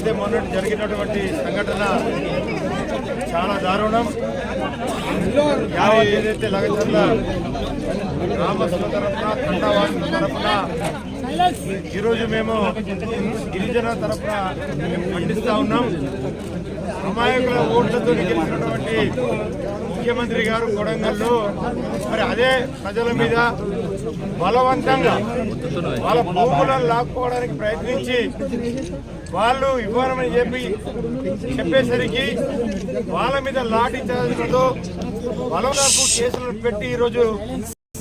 ఏదైతే మొన్న జరిగినటువంటి సంఘటన చాలా దారుణం. యాభై ఏదైతే లగచర్ల గ్రామస్తుల తరఫున తండవాసుల తరఫున ఈరోజు మేము గిరిజన తరఫున మేము ఉన్నాం. అమాయకుల ఓట్లతో గెలిచినటువంటి ముఖ్యమంత్రి గారు కొడంగల్లో. మరి అదే ప్రజల మీద బలవంతంగా వాళ్ళ భూములను లాక్కోవడానికి ప్రయత్నించి వాళ్ళు ఇవ్వరమని చెప్పి చెప్పేసరికి వాళ్ళ మీద లాఠీ చార్జ్లతో బలవంతపు కేసులను పెట్టి ఈరోజు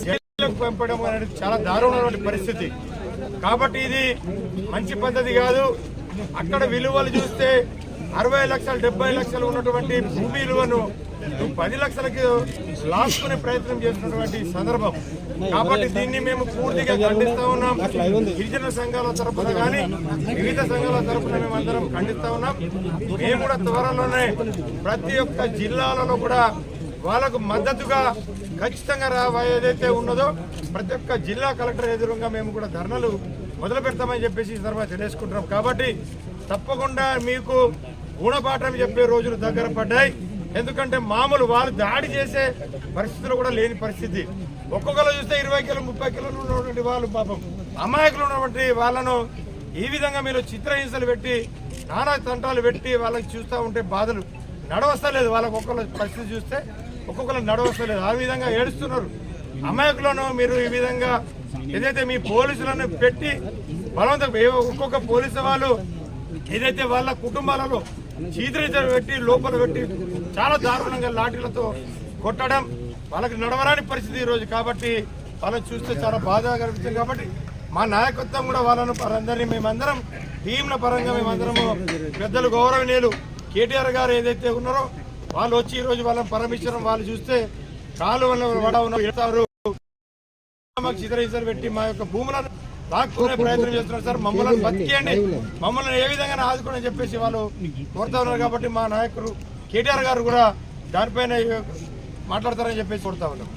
జైలుకు పంపడం అనేది చాలా దారుణమైన పరిస్థితి. కాబట్టి ఇది మంచి పద్ధతి కాదు. అక్కడ విలువలు చూస్తే అరవై లక్షలు డెబ్బై లక్షలు ఉన్నటువంటి భూమి విలువను పది లక్షలకి లాక్కునే ప్రయత్నం చేస్తున్నటువంటి సందర్భం. కాబట్టి దీన్ని మేము పూర్తిగా ఖండిస్తా ఉన్నాం. గిరిజన సంఘాల తరఫున కానీ వివిధ సంఘాల తరఫున మేము అందరం ఖండిస్తా ఉన్నాం. మేము కూడా త్వరలోనే ప్రతి ఒక్క జిల్లాలలో కూడా వాళ్ళకు మద్దతుగా ఖచ్చితంగా రా ఏదైతే ఉన్నదో ప్రతి ఒక్క జిల్లా కలెక్టర్ ఎదురుగా మేము కూడా ధర్నలు మొదలు పెడతామని చెప్పేసి ఈ తర్వాత తెలియజేసుకుంటున్నాం. కాబట్టి తప్పకుండా మీకు గుణపాఠం చెప్పే రోజులు దగ్గర పడ్డాయి. ఎందుకంటే మామూలు వాళ్ళు దాడి చేసే పరిస్థితులు కూడా లేని పరిస్థితి. ఒక్కొక్కరు చూస్తే ఇరవై కిలో ముప్పై కిలోలు ఉన్నటువంటి వాళ్ళు పాపం. అమాయకులు ఉన్నటువంటి వాళ్ళను ఈ విధంగా మీరు చిత్రహింసలు పెట్టి నానా తంటాలు పెట్టి వాళ్ళకి చూస్తూ ఉంటే బాధలు. నడవస్తలేదు వాళ్ళకి ఒక్కొక్కరు పరిస్థితి చూస్తే ఒక్కొక్కరు నడవస్తలేదు. ఆ విధంగా ఏడుస్తున్నారు. అమాయకులను మీరు ఈ విధంగా ఏదైతే మీ పోలీసులను పెట్టి బలవంతం ఒక్కొక్క పోలీసు వాళ్ళు ఏదైతే వాళ్ళ కుటుంబాలలో చీదరించలు పెట్టి లోపల పెట్టి చాలా దారుణంగా లాఠీలతో కొట్టడం వాళ్ళకి నడవరాని పరిస్థితి ఈరోజు కాబట్టి వాళ్ళని చూస్తే చాలా బాధగా కనిపిస్తుంది కాబట్టి మా నాయకత్వం కూడా వాళ్ళను అందరినీ మేమందరం టీంల పరంగా మేమందరము పెద్దలు గౌరవనీయులు కేటీఆర్ గారు ఏదైతే ఉన్నారో వాళ్ళు వచ్చి ఈ రోజు వాళ్ళని పరమించడం వాళ్ళు చూస్తే కాలువల వడ ఉన్నారు ఎడతారు మాకు చిత్రహింసలు పెట్టి మా యొక్క భూములను లాక్కునే ప్రయత్నం చేస్తున్నారు సార్. మమ్మల్ని బతికేయండి. మమ్మల్ని ఏ విధంగా ఆదుకోని చెప్పేసి వాళ్ళు కోరుతా ఉన్నారు కాబట్టి మా నాయకులు కేటీఆర్ గారు కూడా దానిపైన మాట్లాడతారని చెప్పేసి కోరుతా ఉన్నాం.